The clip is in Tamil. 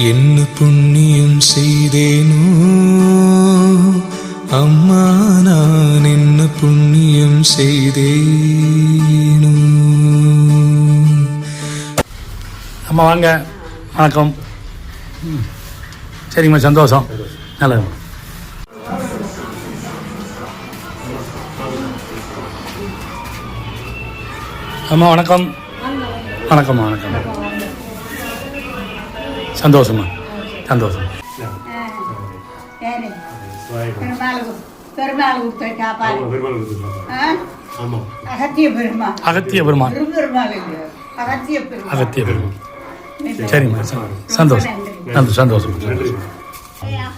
என்ன புண்ணியம் செய்தேனோ? அம்மா நான் என்ன புண்ணியம் செய்தேனோ? அம்மா வாங்க. வணக்கம். சரிங்கம்மா சந்தோஷம். நல்லது. அம்மா வணக்கம். வணக்கம்மா வணக்கம். சந்தோஷம்? ஆ? அகத்திய பெருமாள். அகத்திய பெருமாள். இல்லை அகத்திய பெருமாள். சரிம்மா சந்தோஷம். நன்றி. சந்தோஷம். சந்தோஷம் ஐயா.